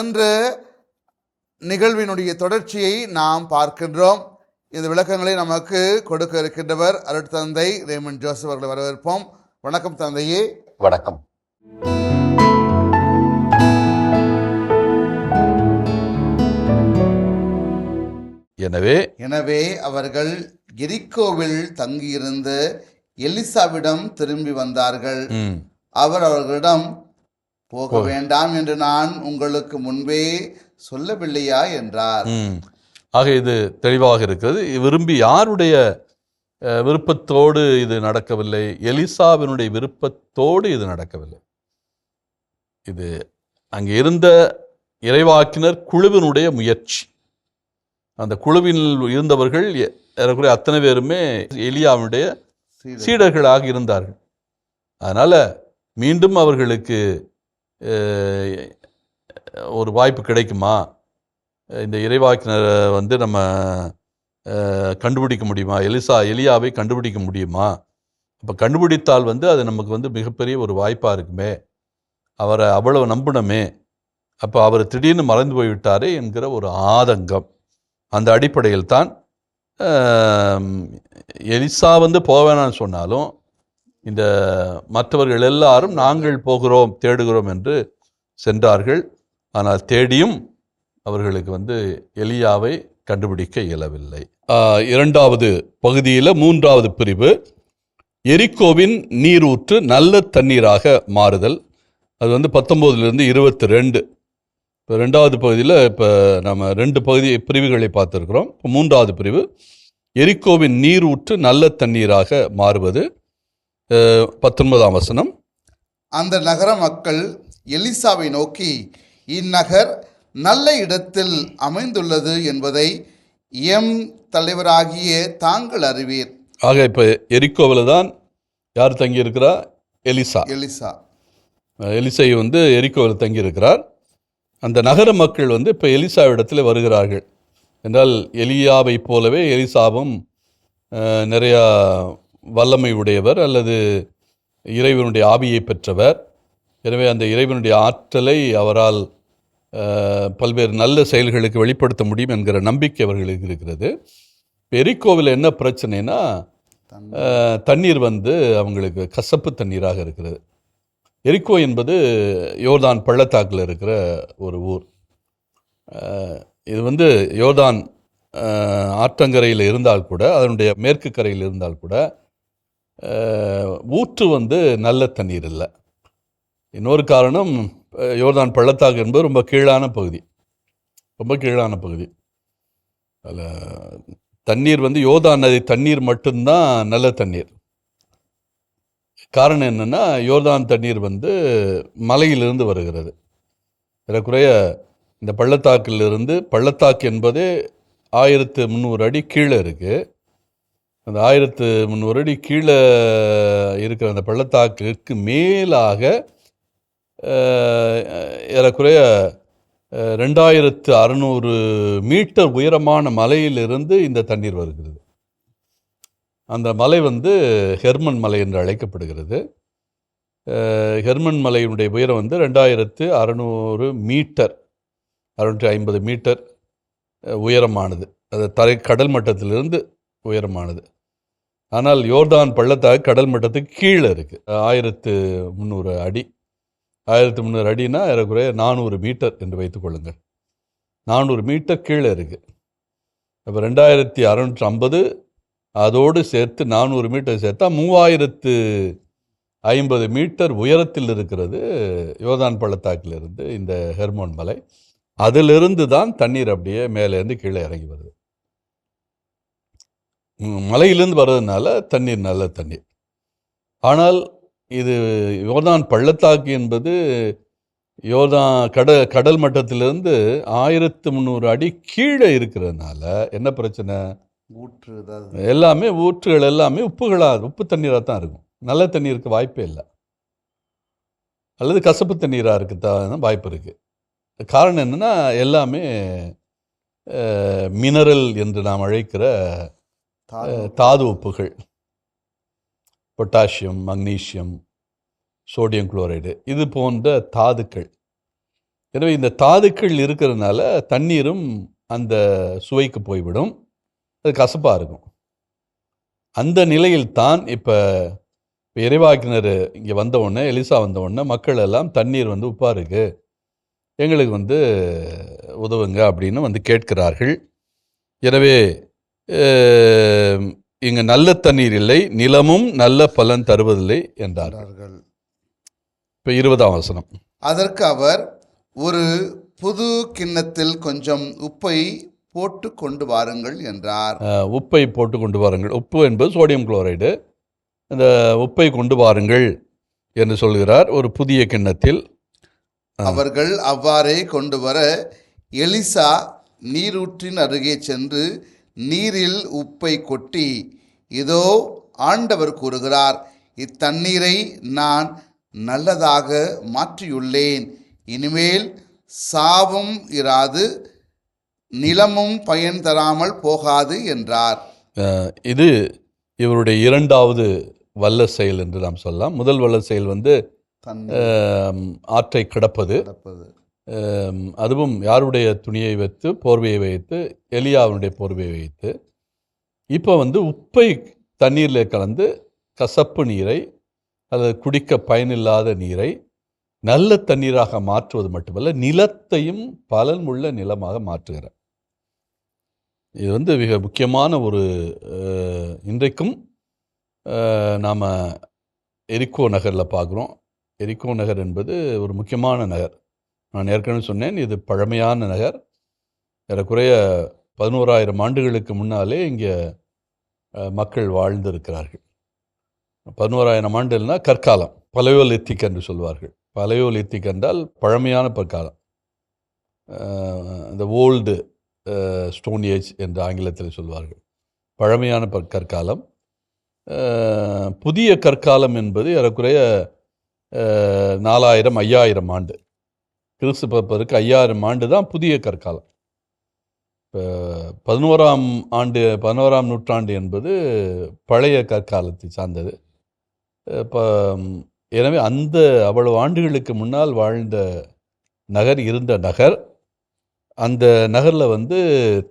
சென்ற நிகழ்வினுடைய தொடர்ச்சியை நாம் பார்க்கின்றோம். இந்த விளக்கங்களை நமக்கு கொடுக்க இருக்கின்றவர் அருட்தந்தை ரேமன் ஜோசப் அவர்களை வரவேற்போம். வணக்கம் தந்தையே. வணக்கம். எனவே எனவே அவர்கள் எரிக்கோவில் தங்கியிருந்த எலிசாவிடம் திரும்பி வந்தார்கள். அவர் அவர்களிடம் போக வேண்டாம் என்று நான் உங்களுக்கு முன்பே சொல்லவில்லையா என்றார். ஆக இது தெளிவாக இருக்கிறது. விரும்பி யாருடைய விருப்பத்தோடு இது நடக்கவில்லை? எலிசாவினுடைய விருப்பத்தோடு இது நடக்கவில்லை. இது அங்கே இருந்த இறைவாக்கினர் குழுவினுடைய முயற்சி. அந்த குழுவில் இருந்தவர்கள் ஏறக்குறைய அத்தனை பேருமே எலியாவுடைய சீடர். சீடர்களாக இருந்தார்கள். அதனால் மீண்டும் அவர்களுக்கு ஒரு வாய்ப்பு கிடைக்குமா? இந்த இறைவாக்கினரை வந்து நம்ம கண்டுபிடிக்க முடியுமா? எலிசா எலியாவை கண்டுபிடிக்க முடியுமா? அப்போ கண்டுபிடித்தால் வந்து அது நமக்கு வந்து மிகப்பெரிய ஒரு வாய்ப்பாக இருக்குமே. அவரை அவ்வளவு நம்பினமே. அப்போ அவர் திடீர்னு மறைந்து போய்விட்டாரே என்கிற ஒரு ஆதங்கம். அந்த அடிப்படையில் தான் எலிசா வந்து போவேணான்னு சொன்னாலும் இந்த மற்றவர்கள் எல்லாரும் நாங்கள் போகிறோம் தேடுகிறோம் என்று சென்றார்கள். ஆனால் தேடியும் அவர்களுக்கு வந்து எலியாவை கண்டுபிடிக்க இயலவில்லை. இரண்டாவது பகுதியில் மூன்றாவது பிரிவு. எரிக்கோவின் நீரூற்று நல்ல தண்ணீராக மாறுதல். அது வந்து பத்தொம்போதுலேருந்து இருபத்தி ரெண்டு இப்போ ரெண்டாவது பகுதியில் இப்போ நம்ம ரெண்டு பகுதி பிரிவுகளை பார்த்துருக்குறோம். இப்போ மூன்றாவது பிரிவு. எரிக்கோவின் நீரூற்று நல்ல தண்ணீராக மாறுவது. பத்தொன்பதாம் வசனம். அந்த நகர மக்கள் எலிசாவை நோக்கி இந்நகர் நல்ல இடத்தில் அமைந்துள்ளது என்பதை எம் தலைவராகிய தாங்கள் அறிவீர். ஆக இப்போ எரிக்கோவில் தான் யார் தங்கியிருக்கிறா? எலிசா. எலிசா. எலிசை வந்து எரிக்கோவில் தங்கியிருக்கிறார். அந்த நகர மக்கள் வந்து இப்போ எலிசா இடத்துல வருகிறார்கள். என்றால் எலியாவை போலவே எலிசாவும் நிறையா வல்லமை உடையவர் அல்லது இறைவனுடைய ஆவியை பெற்றவர். எனவே அந்த இறைவனுடைய ஆற்றலை அவரால் பல்வேறு நல்ல செயல்களுக்கு வெளிப்படுத்த முடியும் என்கிற நம்பிக்கை அவர்களுக்கு இருக்கிறது. எரிக்கோவில் என்ன பிரச்சனைனா தண்ணீர் வந்து அவங்களுக்கு கசப்பு தண்ணீராக இருக்கிறது. எரிக்கோ என்பது யோர்தான் பள்ளத்தாக்கில் இருக்கிற ஒரு ஊர். இது வந்து யோர்தான் ஆற்றங்கரையில் இருந்தால் கூட அதனுடைய மேற்கு கரையில் இருந்தால் கூட ஊற்று வந்து நல்ல தண்ணீர் இல்லை. இன்னொரு காரணம் யோர்தான் பள்ளத்தாக்கு என்பது ரொம்ப கீழான பகுதி. ரொம்ப கீழான பகுதி. அதில் தண்ணீர் வந்து யோர்தான் நதி தண்ணீர் மட்டும்தான் நல்ல தண்ணீர். காரணம் என்னென்னா யோர்தான் தண்ணீர் வந்து மலையிலிருந்து வருகிறது. ஏறக்குறைய இந்த பள்ளத்தாக்கிலிருந்து பள்ளத்தாக்கு என்பதே ஆயிரத்து முந்நூறு அடி கீழே இருக்குது அந்த ஆயிரத்து முந்நூறு அடி கீழே இருக்கிற அந்த பள்ளத்தாக்குக்கு மேலாக ஏறக்குறைய ரெண்டாயிரத்து அறநூறு மீட்டர் உயரமான மலையிலிருந்து இந்த தண்ணீர் வருகிறது. அந்த மலை வந்து ஹெர்மன் மலை என்று அழைக்கப்படுகிறது. ஹெர்மன் மலையினுடைய உயரம் வந்து ரெண்டாயிரத்து அறநூறு மீட்டர் அறுநூற்றி ஐம்பது மீட்டர் உயரமானது. அது தரை கடல் மட்டத்திலிருந்து உயரமானது. ஆனால் யோர்தான் பள்ளத்தாக்கு கடல் மட்டத்துக்கு கீழே இருக்குது ஆயிரத்து முந்நூறு அடி. ஆயிரத்து முந்நூறு அடினா ஏறக்குறைய நானூறு மீட்டர் என்று வைத்துக்கொள்ளுங்கள் நானூறு மீட்டர் கீழே இருக்குது அப்போ ரெண்டாயிரத்தி அறநூற்றி ஐம்பது அதோடு சேர்த்து நானூறு மீட்டர் சேர்த்தா மூவாயிரத்து ஐம்பது மீட்டர் உயரத்தில் இருக்கிறது யோதான் பள்ளத்தாக்கிலிருந்து இந்த ஹெர்மோன் மலை. அதிலிருந்து தான் தண்ணீர் அப்படியே மேலேருந்து கீழே இறங்கி வருது. மலையிலிருந்து வர்றதுனால தண்ணீர் நல்ல தண்ணீர். ஆனால் இது யோர்தான் பள்ளத்தாக்கு என்பது யோர்தான் கட கடல் மட்டத்திலிருந்து ஆயிரத்து முந்நூறு அடி கீழே இருக்கிறதுனால என்ன பிரச்சனை? ஊற்று எல்லாமே ஊற்றுகள் எல்லாமே உப்புகளாக உப்பு தண்ணீராக தான் இருக்கும். நல்ல தண்ணீருக்கு வாய்ப்பே இல்லை. அல்லது கசப்பு தண்ணீராக இருக்க தான் வாய்ப்பு இருக்குது காரணம் என்னென்னா எல்லாமே மினரல் என்று நாம் அழைக்கிற தாது தாது உப்புகள் பொட்டாசியம் மக்னீசியம் சோடியம் குளோரைடு இது போன்ற தாதுக்கள். எனவே இந்த தாதுக்கள் இருக்கிறதுனால தண்ணீரும் அந்த சுவைக்கு போய்விடும். அது கசப்பாக இருக்கும். அந்த நிலையில் தான் இப்போ இறைவாக்கினர் இங்கே வந்த உடனே எலிசா வந்த உடனே மக்கள் எல்லாம் தண்ணீர் வந்து உப்பாக இருக்குது எங்களுக்கு வந்து உதவுங்க அப்படின்னு வந்து கேட்கிறார்கள். எனவே இங்கே நல்ல தண்ணீர் இல்லை நிலமும் நல்ல பலன் தருவதில்லை என்றார்கள். இப்போ இருபதாம் வசனம். அதற்கு அவர் ஒரு புது கிண்ணத்தில் கொஞ்சம் உப்பை போட்டு கொண்டு வாருங்கள் என்றார். உப்பை போட்டு கொண்டு வாருங்கள். உப்பு என்பது சோடியம் குளோரைடு இந்த உப்பை கொண்டு வாருங்கள் என்று சொல்கிறார் ஒரு புதிய கிண்ணத்தில். அவர்கள் அவ்வாறே கொண்டு வர எலிசா நீரூற்றின் அருகே சென்று நீரில் உப்பை கொட்டி இதோ ஆண்டவர் கூறுகிறார் இத்தண்ணீரை நான் நல்லதாக மாற்றியுள்ளேன். இனிமேல் சாபம் இராது நிலமும் பயன் தராமல் போகாது என்றார். இது இவருடைய இரண்டாவது வல்ல செயல் என்று நாம் சொல்லலாம். முதல் வல்ல செயல் வந்து ஆற்றை கிடப்பது. அதுவும் யாருடைய துணியை வைத்து போர்வையை வைத்து எலியாவுடைய போர்வையை வைத்து. இப்போ வந்து உப்பை தண்ணீரில் கலந்து கசப்பு நீரை அல்லது குடிக்க பயனில்லாத நீரை நல்ல தண்ணீராக மாற்றுவது மட்டுமல்ல நிலத்தையும் பலனுள்ள நிலமாக மாற்றுகிறார் இது வந்து மிக முக்கியமான ஒரு இன்றைக்கும் நாம் எரிக்கோ நகரில் பார்க்குறோம். எரிக்கோ நகர் என்பது ஒரு முக்கியமான நகர். நான் ஏற்கனவே சொன்னேன் இது பழமையான நகர். ஏறக்குறைய பதினோராயிரம் ஆண்டுகளுக்கு முன்னாலே இங்கே மக்கள் வாழ்ந்திருக்கிறார்கள். பதினோராயிரம் ஆண்டுனா கற்காலம் பலையோலித்திக் என்று சொல்வார்கள். பலையோலித்திக் என்றால் பழமையான பற்காலம். இந்த ஓல்டு ஸ்டோன் ஏஜ் என்று ஆங்கிலத்தில் சொல்வார்கள். பழமையான பற்- கற்காலம். புதிய கற்காலம் என்பது ஏறக்குறைய நாலாயிரம் ஐயாயிரம் ஆண்டு. கிறிஸ்து பிறப்பதற்கு ஐயாயிரம் ஆண்டு தான் புதிய கற்காலம். இப்போ பதினோராம் ஆண்டு பதினோராம் நூற்றாண்டு என்பது பழைய கற்காலத்தை சார்ந்தது. இப்போ எனவே அந்த அவ்வளவு ஆண்டுகளுக்கு முன்னால் வாழ்ந்த நகர் இருந்த நகர் அந்த நகரில் வந்து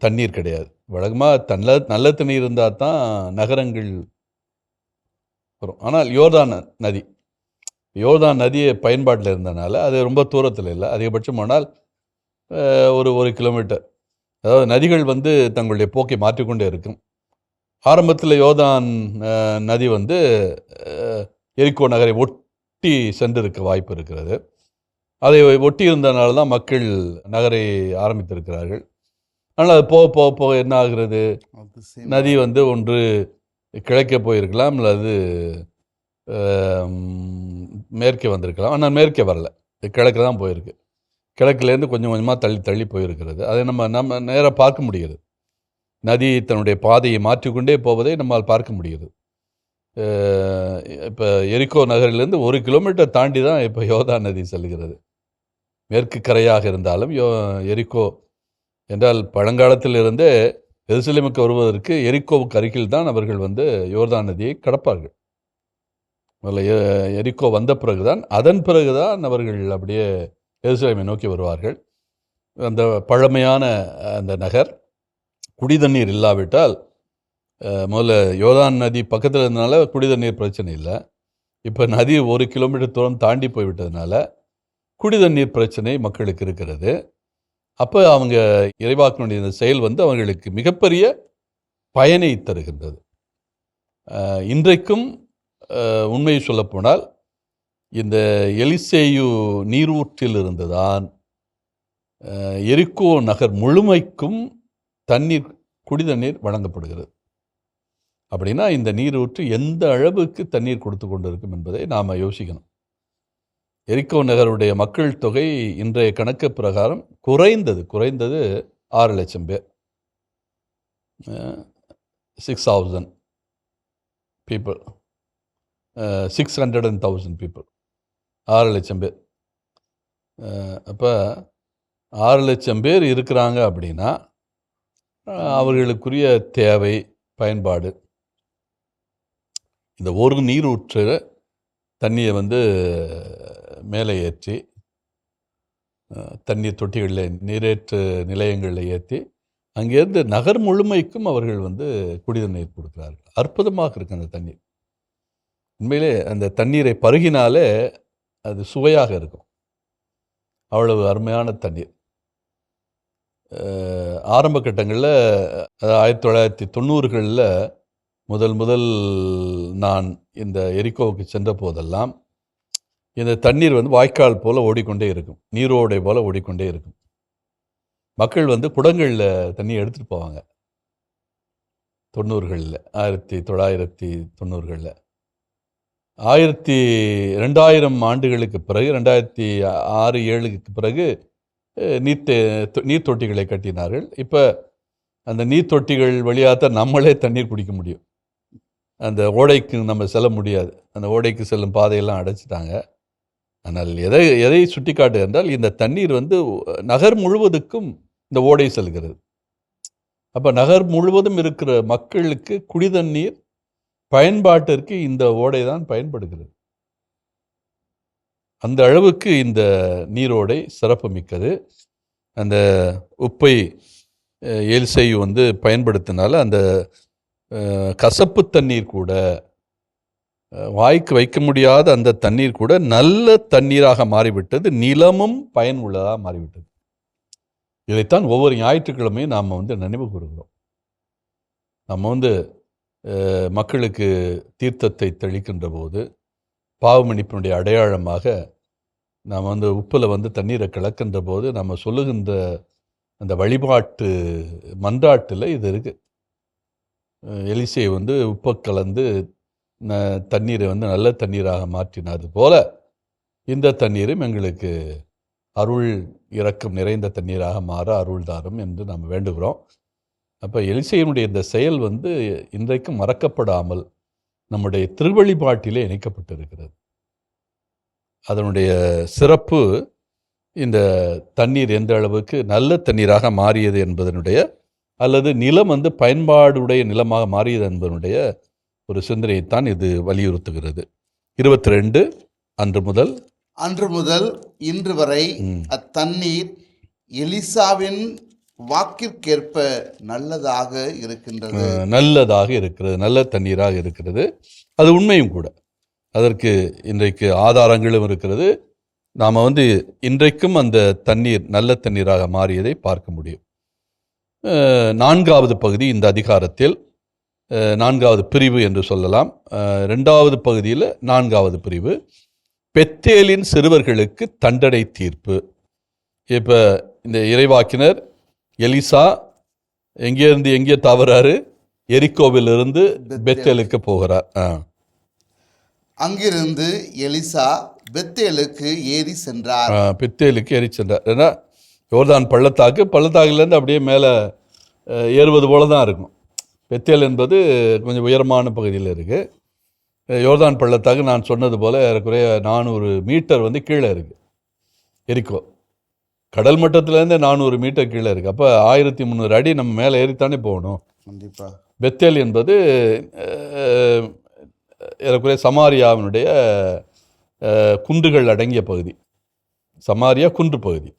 தண்ணீர் கிடையாது. வழக்கமாக நல்ல நல்ல தண்ணீர் இருந்தால் தான் நகரங்கள் வரும். ஆனால் யோர்தான் நதி யோர்தான் நதி பயன்பாட்டில் இருந்தனால அது ரொம்ப தூரத்தில் இல்லை. அதிகபட்சம் போனால் அஹ், ஒரு ஒரு கிலோமீட்டர். அதாவது நதிகள் வந்து தங்களுடைய போக்கை மாற்றிக்கொண்டே இருக்கும். ஆரம்பத்தில் யோர்தான் அஹ், நதி வந்து எரிக்கோ நகரை ஒட்டி சென்றிருக்க வாய்ப்பு இருக்கிறது. அதை ஒட்டி இருந்தனால தான் மக்கள் நகரை ஆரம்பித்திருக்கிறார்கள். ஆனால் அது போக போக போக என்ன ஆகிறது. நதி வந்து ஒன்று கிழக்கே போயிருக்கலாம். அல்லது மேற்கே வந்திருக்கலாம். ஆனால் மேற்கே வரல. கிழக்கு தான் போயிருக்கு. கிழக்குலேருந்து கொஞ்சம் கொஞ்சமாக தள்ளி தள்ளி போயிருக்கிறது. அதை நம்ம நம்ம நேராக பார்க்க முடியுது. நதி தன்னுடைய பாதையை மாற்றிக்கொண்டே போவதை நம்மால் பார்க்க முடியுது. இப்போ எரிக்கோ நகரிலிருந்து ஒரு கிலோமீட்டர் தாண்டி தான் இப்போ யோதா நதி செல்கிறது. மேற்கு கரையாக இருந்தாலும் யோ எரிக்கோ என்றால் பழங்காலத்திலிருந்தே எருசலேமுக்கு வருவதற்கு எரிக்கோவுக்கு அருகில் தான் அவர்கள் வந்து யோர்தான் நதியை கடப்பார்கள். முதல்ல எ- எரிக்கோ வந்த பிறகுதான் அதன் பிறகுதான் அவர்கள் அப்படியே எருசலேமை நோக்கி வருவார்கள். அந்த பழமையான அந்த நகர் குடி தண்ணீர் இல்லாவிட்டால் முதல்ல யோதான் நதி பக்கத்தில் இருந்தனால குடி தண்ணீர் பிரச்சனை இல்லை. இப்போ நதி ஒரு கிலோமீட்டர் தூரம் தாண்டி போய்விட்டதுனால குடி தண்ணீர் பிரச்சனை மக்களுக்கு இருக்கிறது. அப்போ அவங்க இறைவாக்கினுடைய இந்த செயல் வந்து அவங்களுக்கு மிகப்பெரிய பயனை தருகின்றது. இன்றைக்கும் உண்மையை சொல்லப்போனால் இந்த எலிசேயு நீரூற்றிலிருந்து தான் எரிக்கோ நகர் முழுமைக்கும் தண்ணீர் குடி தண்ணீர் வழங்கப்படுகிறது. அப்படின்னா இந்த நீரூற்று எந்த அளவுக்கு தண்ணீர் கொடுத்து கொண்டிருக்கும் என்பதை நாம் யோசிக்கணும். எரிக்கோ நகருடைய மக்கள் தொகை இன்றைய கணக்கு பிரகாரம் குறைந்தது குறைந்தது ஆறு லட்சம் பேர். Six thousand people six hundred and thousand people ஆறு லட்சம் பேர். அப்போ ஆறு லட்சம் பேர் இருக்கிறாங்க அப்படின்னா அவர்களுக்குரிய தேவை பயன்பாடு இந்த ஒரு நீரூற்று தண்ணியை வந்து மேலே ஏற்றி தண்ணீர் தொட்டிகளில் நீரேற்று நிலையங்களில் ஏற்றி அங்கேருந்து நகர் முழுமைக்கும் அவர்கள் வந்து குடிநீர் நீர் அற்புதமாக இருக்குது அந்த தண்ணீர். உண்மையிலே அந்த தண்ணீரை பருகினாலே அது சுவையாக இருக்கும். அவ்வளவு அருமையான தண்ணீர். ஆரம்ப கட்டங்களில் ஆயிரத்தி தொள்ளாயிரத்தி தொண்ணூறுகளில் முதல் முதல் நான் இந்த எரிக்கோவுக்கு சென்ற போதெல்லாம் இந்த தண்ணீர் வந்து வாய்க்கால் போல் ஓடிக்கொண்டே இருக்கும். நீரோடை போல் ஓடிக்கொண்டே இருக்கும். மக்கள் வந்து குடங்களில் தண்ணி எடுத்துகிட்டு போவாங்க. தொண்ணூறுகளில் ஆயிரத்தி தொள்ளாயிரத்தி தொண்ணூறுகளில். ஆயிரத்தி ரெண்டாயிரம் ஆண்டுகளுக்கு பிறகு ரெண்டாயிரத்தி ஆறு ஏழுக்கு பிறகு நீர் தே- நீர் தொட்டிகளை கட்டினார்கள். இப்போ அந்த நீர் தொட்டிகள் வழியாக தான் நம்மளே தண்ணீர் குடிக்க முடியும். அந்த ஓடைக்கு நம்ம செல்ல முடியாது. அந்த ஓடைக்கு செல்லும் பாதையெல்லாம் அடைச்சிட்டாங்க. ஆனால் எதை எதை சுட்டிக்காட்டு என்றால் இந்த தண்ணீர் வந்து நகர் முழுவதுக்கும் இந்த ஓடை செல்கிறது. அப்போ நகர் முழுவதும் இருக்கிற மக்களுக்கு குடிதண்ணீர் பயன்பாட்டிற்கு இந்த ஓடை தான் பயன்படுகிறது. அந்த அளவுக்கு இந்த நீரோடை சிறப்பு மிக்கது அந்த உப்பை அஹ், எல்சை வந்து பயன்படுத்தினால அந்த கசப்பு தண்ணீர் கூட வாய்க்கு வைக்க முடியாத அந்த தண்ணீர் கூட நல்ல தண்ணீராக மாறிவிட்டது. நிலமும் பயனுள்ளதாக மாறிவிட்டது. இதைத்தான் ஒவ்வொரு ஞாயிற்றுக்கிழமையும் நாம் வந்து நினைவு கூறுகிறோம். நம்ம வந்து மக்களுக்கு தீர்த்தத்தை தெளிக்கின்ற போது பாவமன்னிப்பினுடைய அடையாளமாக நாம் வந்து உப்பில் வந்து தண்ணீரை கலக்கின்ற போது நம்ம சொல்லுகின்ற அந்த வழிபாட்டு மன்றாட்டில் இது இருக்குது எலிசை வந்து உப்பை கலந்து ந- தண்ணீரை வந்து நல்ல தண்ணீராக மாற்றினது போல இந்த தண்ணீரும் எங்களுக்கு அருள் இரக்கம் நிறைந்த தண்ணீராக மாற அருள் தாரும் என்று நாம் வேண்டுகிறோம். அப்போ எலிசையினுடைய இந்த செயல் வந்து இன்றைக்கும் மறக்கப்படாமல் நம்முடைய திருவழிபாட்டிலே இணைக்கப்பட்டிருக்கிறது. அதனுடைய சிறப்பு இந்த தண்ணீர் எந்த அளவுக்கு நல்ல தண்ணீராக மாறியது என்பதனுடைய அல்லது நிலம் வந்து பயன்பாடுடைய நிலமாக மாறியது என்பதனுடைய ஒரு சிந்தனையைத்தான் இது வலியுறுத்துகிறது. இருபத்தி ரெண்டு அன்று முதல். அன்று முதல் இன்று வரை அத்தண்ணீர் எலிசாவின் வாக்கிற்கேற்ப நல்லதாக இருக்கின்றது. நல்லதாக இருக்கிறது நல்ல தண்ணீராக இருக்கிறது. அது உண்மையும் கூட. அதற்கு இன்றைக்கு ஆதாரங்களும் இருக்கிறது. நாம் வந்து இன்றைக்கும் அந்த தண்ணீர் நல்ல தண்ணீராக மாறியதை பார்க்க முடியும். நான்காவது பகுதி இந்த அதிகாரத்தில் நான்காவது பிரிவு என்று சொல்லலாம். ரெண்டாவது பகுதியில் நான்காவது பிரிவு. பெத்தேலின் சிறுவர்களுக்கு தண்டனை தீர்ப்பு. இப்போ இந்த இறைவாக்கினர் எலிசா எங்கேருந்து எங்கே தவறாரு? எரிக்கோவிலிருந்து பெத்தேலுக்கு போகிறார். ஆ. அங்கிருந்து எலிசா பெத்தேலுக்கு ஏறி சென்றார். பெத்தேலுக்கு ஏறி சென்றார். ஏன்னா யோர்தான் பள்ளத்தாக்கு பள்ளத்தாக்குலேருந்து அப்படியே மேலே ஏறுவது போல தான் இருக்கும். பெத்தேல் என்பது கொஞ்சம் உயரமான பகுதியில் இருக்குது யோர்தான் பள்ளத்தாக்கு நான் சொன்னது போல் ஏறக்குறைய நானூறு மீட்டர் வந்து கீழே இருக்குது எரிக்கோ கடல் மட்டத்துலேருந்து நானூறு மீட்டர் கீழே இருக்குது அப்போ ஆயிரத்தி முந்நூறு அடி நம்ம மேலே ஏறித்தானே போகணும். கண்டிப்பா. பெத்தேல் என்பது ஏறக்குறைய சமாரியாவினுடைய குன்றுகள் அடங்கிய பகுதி. சமாரியா குன்று பகுதி.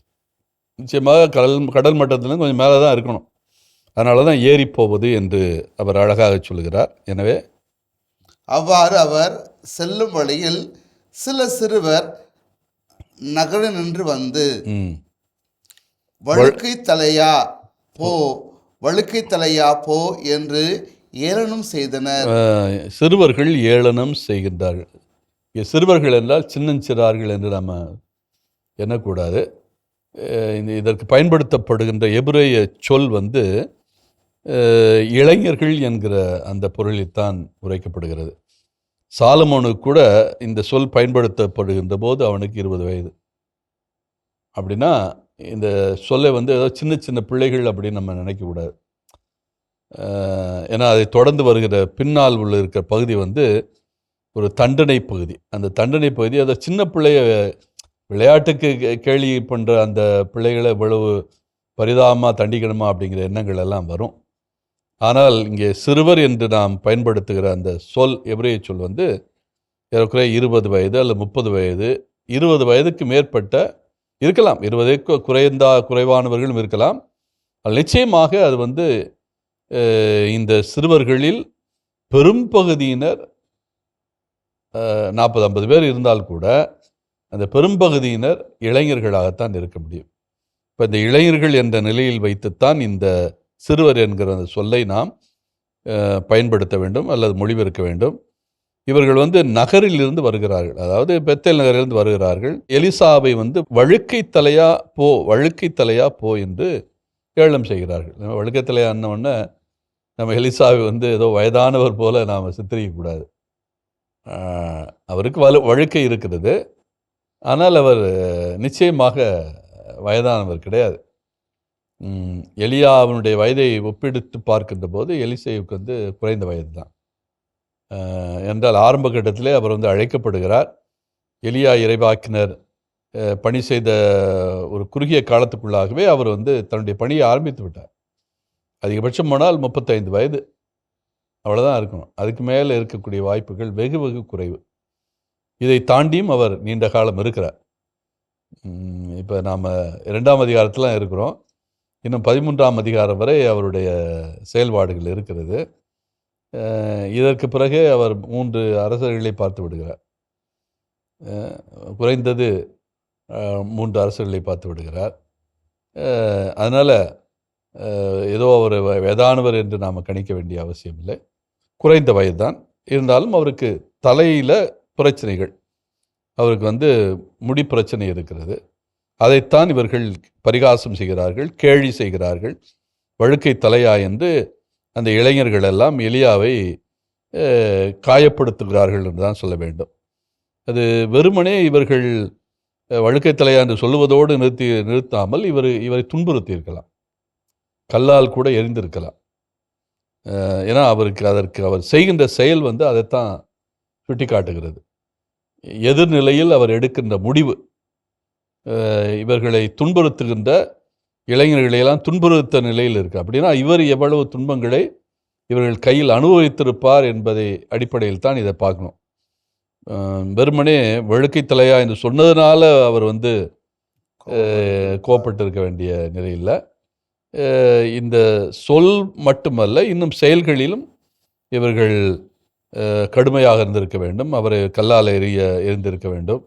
நிச்சயமாக கடல் கடல் மட்டத்திலிருந்து கொஞ்சம் மேலே தான் இருக்கணும். அதனால தான் ஏறி போவது என்று அவர் அழகாக சொல்லுகிறார். எனவே அவ்வாறு அவர் செல்லும் வழியில் சில சிறுவர் நகர நின்று வந்து வழுக்கை தலையா? போ வழுக்கை தலையா போ என்று ஏளனம் செய்தனர். சிறுவர்கள் ஏளனம் செய்கின்றார்கள். சிறுவர்கள் என்றால் சின்னஞ்சிறார்கள் என்று நம்ம எண்ணக்கூடாது. இந்த இதற்கு பயன்படுத்தப்படுகின்ற எபிரேய சொல் வந்து இளைஞர்கள் என்கிற அந்த பொருளில்தான் உரைக்கப்படுகிறது. சாலமோனுக்கு கூட இந்த சொல் பயன்படுத்தப்படுகின்ற போது அவனுக்கு இருபது வயது. அப்படின்னா இந்த சொல்லை வந்து ஏதோ சின்ன சின்ன பிள்ளைகள் அப்படின்னு நம்ம நினைக்கக்கூடாது ஏன்னா அதை தொடர்ந்து வருகிற பின்னால் உள்ள இருக்கிற பகுதி வந்து ஒரு தண்டனை பகுதி. அந்த தண்டனை பகுதி அதை சின்ன பிள்ளைய விளையாட்டுக்கு கே- கேலி பண்ணுற அந்த பிள்ளைகளை இவ்வளவு பரிதாபமாக தண்டிக்கணுமா அப்படிங்கிற எண்ணங்கள் எல்லாம் வரும். ஆனால் இங்கே சிறுவர் என்று நாம் பயன்படுத்துகிற அந்த சொல் எவரே சொல் வந்து ஏறக்குறைய இருபது வயது அல்லது முப்பது வயது இருபது வயதுக்கு மேற்பட்ட இருக்கலாம். இருபதுக்கு குறைந்தா குறைவானவர்களும் இருக்கலாம். நிச்சயமாக அது வந்து இந்த சிறுவர்களில் பெரும்பகுதியினர் நாற்பது ஐம்பது பேர் இருந்தால் கூட அந்த பெரும்பகுதியினர் இளைஞர்களாகத்தான் இருக்க முடியும். இப்போ இந்த இளைஞர்கள் என்ற நிலையில் வைத்துத்தான் இந்த சிறுவர் என்கிற அந்த சொல்லை நாம் பயன்படுத்த வேண்டும் அல்லது மொழிபெயர்க்க வேண்டும். இவர்கள் வந்து நகரிலிருந்து வருகிறார்கள். அதாவது பெத்தேல் நகரிலிருந்து வருகிறார்கள். எலிசாவை வந்து வழுக்கை தலையா போ வழுக்கை தலையா போ என்று கேளம் செய்கிறார்கள். நம்ம வழுக்கை தலையா உடனே நம்ம எலிசாவை வந்து ஏதோ வயதானவர் போல நாம் சித்தரிக்கக்கூடாது அவருக்கு வலு வழுக்கை இருக்கிறது. ஆனால் அவர் நிச்சயமாக வயதானவர் கிடையாது. எலியா அவனுடைய வயதை ஒப்பிடுத்து பார்க்கின்ற போது எலிசேவுக்கு வந்து குறைந்த வயது தான் என்றால் ஆரம்ப கட்டத்திலே அவர் வந்து அழைக்கப்படுகிறார். எலியா இறைவாக்கினர் பணி செய்த ஒரு குறுகிய காலத்துக்குள்ளாகவே அவர் வந்து தன்னுடைய பணியை ஆரம்பித்து விட்டார். அதிகபட்சம் போனால் முப்பத்தைந்து வயது. அவ்வளோதான் இருக்கணும் அதுக்கு மேலே இருக்கக்கூடிய வாய்ப்புகள் வெகு வெகு குறைவு. இதை தாண்டியும் அவர் நீண்ட காலம் இருக்கிறார். இப்போ நாம் இரண்டாம் அதிகாரத்தில் இருக்கிறோம். இன்னும் பதிமூன்றாம் அதிகாரம் வரை அவருடைய செயல்பாடுகள் இருக்கிறது. இதற்கு பிறகு அவர் மூன்று அரசர்களை பார்த்து விடுகிறார். குறைந்தது மூன்று அரசர்களை பார்த்து விடுகிறார். அதனால் ஏதோ அவர் வேதானவர் என்று நாம் கணிக்க வேண்டிய அவசியம் இல்லை குறைந்த வயதுதான். இருந்தாலும் அவருக்கு தலையில் பிரச்சனைகள். அவருக்கு வந்து முடி பிரச்சனை இருக்கிறது. அதைத்தான் இவர்கள் பரிகாசம் செய்கிறார்கள் கேழி செய்கிறார்கள். வழுக்கை தலையா என்று அந்த இளைஞர்கள் எல்லாம் எலியாவை காயப்படுத்துகிறார்கள் என்று தான் சொல்ல வேண்டும். அது வெறுமனே இவர்கள் வழுக்கை தலையா என்று சொல்லுவதோடு நிறுத்தி நிறுத்தாமல் இவர் இவரை துன்புறுத்தி இருக்கலாம் கல்லால் கூட எரிந்திருக்கலாம். ஏன்னா அவருக்கு அதற்கு அவர் செய்கின்ற செயல் வந்து அதைத்தான் சுட்டி காட்டுகிறது எதிர்நிலையில் அவர் எடுக்கின்ற முடிவு இவர்களை துன்புறுத்துகின்ற இளைஞர்களையெல்லாம் துன்புறுத்த நிலையில் இருக்கு. அப்படின்னா இவர் எவ்வளவு துன்பங்களை இவர்கள் கையில் அனுபவித்திருப்பார் என்பதை அடிப்படையில் தான் இதை பார்க்கணும். வெறுமனே வழுக்கை தலையா என்று சொன்னதுனால அவர் வந்து அஹ், கோபப்பட்டிருக்க வேண்டிய நிலையில் இந்த சொல் மட்டுமல்ல இன்னும் செயல்களிலும் இவர்கள் கடுமையாக இருந்திருக்க வேண்டும். அவரை கல்லால் எறிய எரிந்திருக்க வேண்டும்.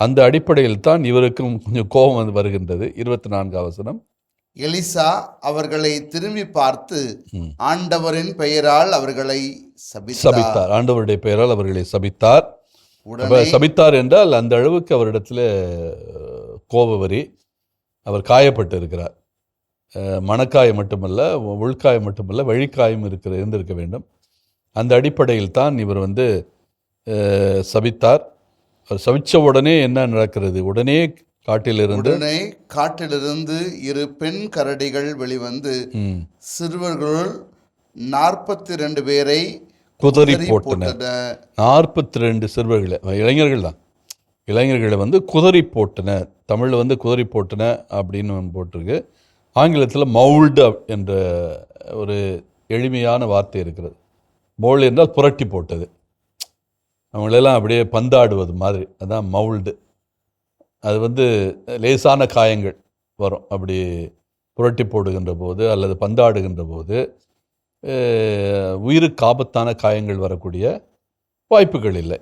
அந்த அடிப்படையில் தான் இவருக்கும் கொஞ்சம் கோபம் வந்து வருகின்றது. இருபத்தி நான்காம் வசனம் எலிசா அவர்களை திரும்பி பார்த்து. ஆண்டவரின் பெயரால் அவர்களை சபித்தார். ஆண்டவருடைய பெயரால் அவர்களை சபித்தார். சபித்தார் என்றால் அந்த அளவுக்கு அவரிடத்தில் அஹ், கோபவரி. அவர் காயப்பட்டு இருக்கிறார். அஹ், மனக்காயம் மட்டுமல்ல உள்காயம் மட்டுமல்ல வழிக்காயம் இருக்கிற இருந்திருக்க வேண்டும். அந்த அடிப்படையில் தான் இவர் வந்து சபித்தார். அவர் சபிச்ச உடனே என்ன நடக்கிறது? உடனே காட்டிலிருந்து உடனே காட்டிலிருந்து இரு பெண் கரடிகள் வெளிவந்து சிறுவர்களுள் நாற்பத்தி ரெண்டு பேரை குதறி போட்டனர். போட்டன. நாற்பத்தி ரெண்டு சிறுவர்களை இளைஞர்கள் தான். இளைஞர்களை வந்து குதறி போட்டன தமிழில் வந்து குதறி போட்டன அப்படின்னு போட்டிருக்கு. ஆங்கிலத்தில் மவுல்டு என்ற ஒரு எளிமையான வார்த்தை இருக்கிறது. மவுல் என்றால் புரட்டி போட்டது. அவங்களெல்லாம் அப்படியே பந்தாடுவது மாதிரி. அதான் மவுல்டு அது வந்து லேசான காயங்கள் வரும். அப்படி புரட்டி போடுகின்ற போது அல்லது பந்தாடுகின்ற போது உயிருக்கு ஆபத்தான காயங்கள் வரக்கூடிய வாய்ப்புகள் இல்லை.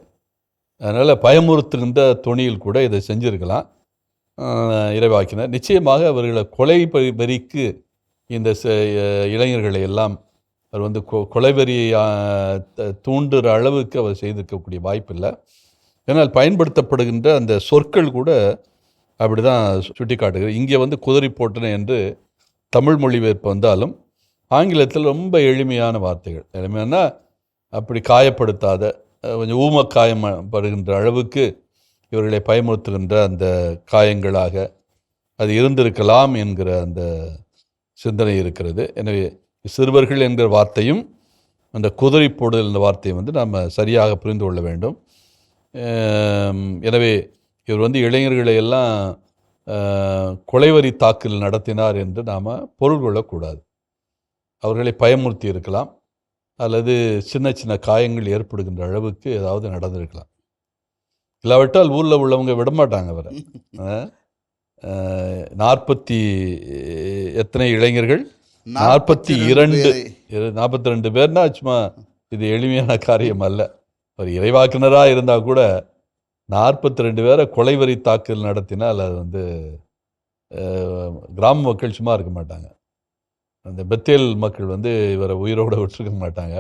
அதனால் பயமுறுத்துகின்ற துணியில் கூட இதை செஞ்சிருக்கலாம். இறைவாக்கினர். நிச்சயமாக அவர்களை கொலை வரிக்கு இந்த இளைஞர்களை எல்லாம் அவர் வந்து கொ கொலைவெறியை தூண்டுற அளவுக்கு அவர் செய்திருக்கக்கூடிய வாய்ப்பில்லை. ஏன்னால் பயன்படுத்தப்படுகின்ற அந்த சொற்கள் கூட அப்படி தான் சுட்டி காட்டுகிறது இங்கே வந்து குதிரை போட்டன என்று தமிழ் மொழிபெயர்ப்பு வந்தாலும் ஆங்கிலத்தில் ரொம்ப எளிமையான வார்த்தைகள். எளிமையானா அப்படி காயப்படுத்தாத கொஞ்சம் ஊமக்காயம் படுகின்ற அளவுக்கு இவர்களை பயமுறுத்துகின்ற அந்த காயங்களாக அது இருந்திருக்கலாம் என்கிற அந்த சிந்தனை இருக்கிறது. எனவே சிறுவர்கள் என்கிற வார்த்தையும் அந்த குதிரை போடுதல் என்ற வார்த்தையும் வந்து நாம் சரியாக புரிந்து கொள்ள வேண்டும். எனவே இவர் வந்து இளைஞர்களை எல்லாம் கொலைவரி தாக்கல் நடத்தினார் என்று நாம் பொருள் கொள்ளக்கூடாது. அவர்களை பயமுறுத்தி இருக்கலாம். அல்லது சின்ன சின்ன காயங்கள் ஏற்படுகின்ற அளவுக்கு ஏதாவது நடந்திருக்கலாம். இல்லாவிட்டால் ஊரில் உள்ளவங்க விடமாட்டாங்க அவரை. நாற்பத்தி எத்தனை இளைஞர்கள்? நாற்பத்தி இரண்டு நாற்பத்தி ரெண்டு பேர்னா சும்மா இது எளிமையான காரியம் அல்ல. ஒரு இறைவாக்கினராக இருந்தால் கூட நாற்பத்தி ரெண்டு பேரை கொலைவரி தாக்கல் நடத்தினால் அது வந்து கிராம மக்கள் சும்மா இருக்க மாட்டாங்க. அந்த பெத்தேல் மக்கள் வந்து இவரை உயிரோட விட்டுருக்க மாட்டாங்க.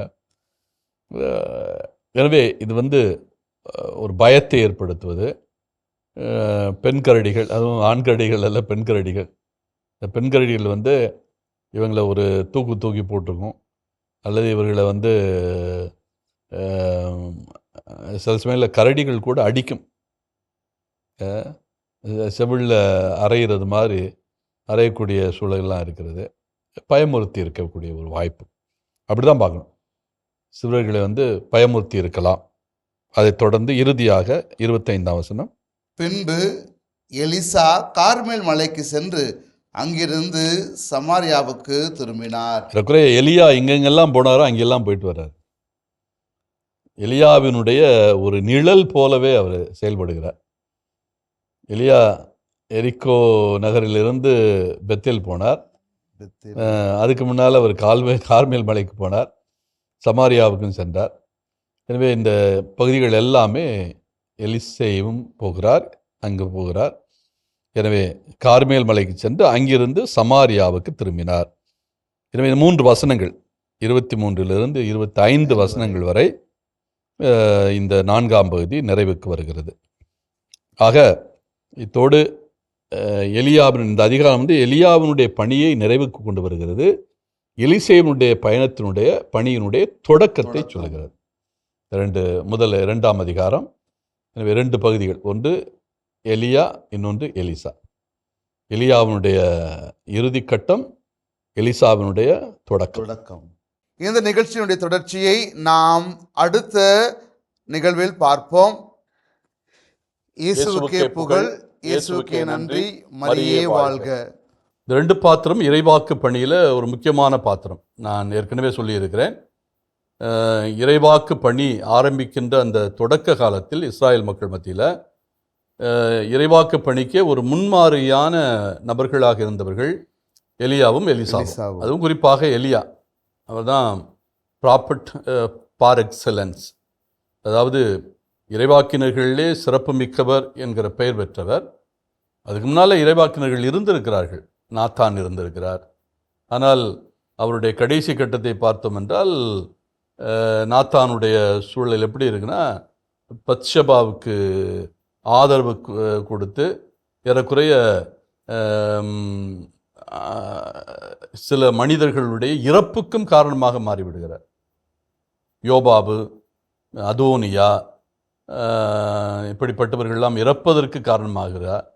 எனவே இது வந்து ஒரு பயத்தை ஏற்படுத்துவது. பெண் கரடிகள் அதுவும் ஆண் கரடிகள் அல்ல பெண் கரடிகள். இந்த பெண் கரடிகள் வந்து இவங்களை ஒரு தூக்கு தூக்கி போட்டிருக்கும். அல்லது இவர்களை வந்து சில சமயங்களில் கரடிகள் கூட அடிக்கும். செவிலில் அரைகிறது மாதிரி அரையக்கூடிய சூழல்லாம் இருக்கிறது. பயமுறுத்தி இருக்கக்கூடிய ஒரு வாய்ப்பு. அப்படி தான் பார்க்கணும். சிறுவர்களை வந்து பயமுறுத்தி இருக்கலாம். அதைத் தொடர்ந்து இறுதியாக இருபத்தைந்தாம் வசனம். பின்பு எலிசா கார்மேல் மலைக்கு சென்று அங்கிருந்து சமாரியாவுக்கு திரும்பினார். ஏறக்குறைய எலியா எங்கெங்கெல்லாம் போனாரோ அங்கெல்லாம் போயிட்டு வர்றார். எலியாவினுடைய ஒரு நிழல் போலவே அவர் செயல்படுகிறார். எலியா எரிக்கோ நகரிலிருந்து பெத்தேல் போனார். அதுக்கு முன்னால் அவர் கால்மே கார்மேல் மலைக்கு போனார். சமாரியாவுக்கும் சென்றார். எனவே இந்த பகுதிகள் எல்லாமே எலிசேவும் போகிறார் அங்கு போகிறார். எனவே கார்மேல் மலைக்கு சென்று அங்கிருந்து சமாரியாவுக்கு திரும்பினார். எனவே மூன்று வசனங்கள் இருபத்தி மூன்றிலிருந்து இருபத்தி ஐந்து வசனங்கள் வரை இந்த நான்காம் பகுதி நிறைவுக்கு வருகிறது. ஆக இத்தோடு எலியாவின் இந்த அதிகாரம் வந்து எலியாவினுடைய பணியை நிறைவுக்கு கொண்டு வருகிறது. எலிசேவனுடைய பயணத்தினுடைய பணியினுடைய தொடக்கத்தை. சொல்லுகிறது ரெண்டு முதல் இரண்டாம் அதிகாரம். எனவே ரெண்டு பகுதிகள். ஒன்று எலியா இன்னொன்று எலிசா. எலியாவினுடைய இறுதி கட்டம் எலிசாவினுடைய தொடக்கம். தொடக்கம். இந்த நிகழ்ச்சியினுடைய தொடர்ச்சியை நாம் அடுத்த நிகழ்வில் பார்ப்போம். இயேசுவுக்கே புகழ் இயேசுவுக்கே நன்றி மரியே வாழ்க. இந்த ரெண்டு பாத்திரம் இறைவாக்கு பணியில் ஒரு முக்கியமான பாத்திரம். நான் ஏற்கனவே சொல்லியிருக்கிறேன். இறைவாக்கு பணி ஆரம்பிக்கின்ற அந்த தொடக்க காலத்தில் இஸ்ராயேல் மக்கள் மத்தியில் இறைவாக்கு பணிக்கே ஒரு முன்மாதிரியான நபர்களாக இருந்தவர்கள் எலியாவும் எலிசாவும். அதுவும் குறிப்பாக எலியா. அவர்தான் ப்ராப்பர்ட் பார் எக்ஸலன்ஸ் அதாவது இறைவாக்கினர்களிலே சிறப்பு மிக்கவர் என்கிற பெயர் பெற்றவர். அதுக்கு முன்னால் இறைவாக்கினர்கள் இருந்திருக்கிறார்கள். நாத்தான் இருந்திருக்கிறார். ஆனால் அவருடைய கடைசி கட்டத்தை பார்த்தோம் என்றால் நாத்தானுடைய சூழல் எப்படி இருக்குன்னா பத்ஷபாவுக்கு ஆதரவு கொடுத்து ஏறக்குறைய சில மனிதர்களுடைய இறப்புக்கும் காரணமாக மாறிவிடுகிறார். யோபாபு அதோனியா இப்படிப்பட்டவர்கள்லாம் இறப்பதற்கு காரணமாகிறார்.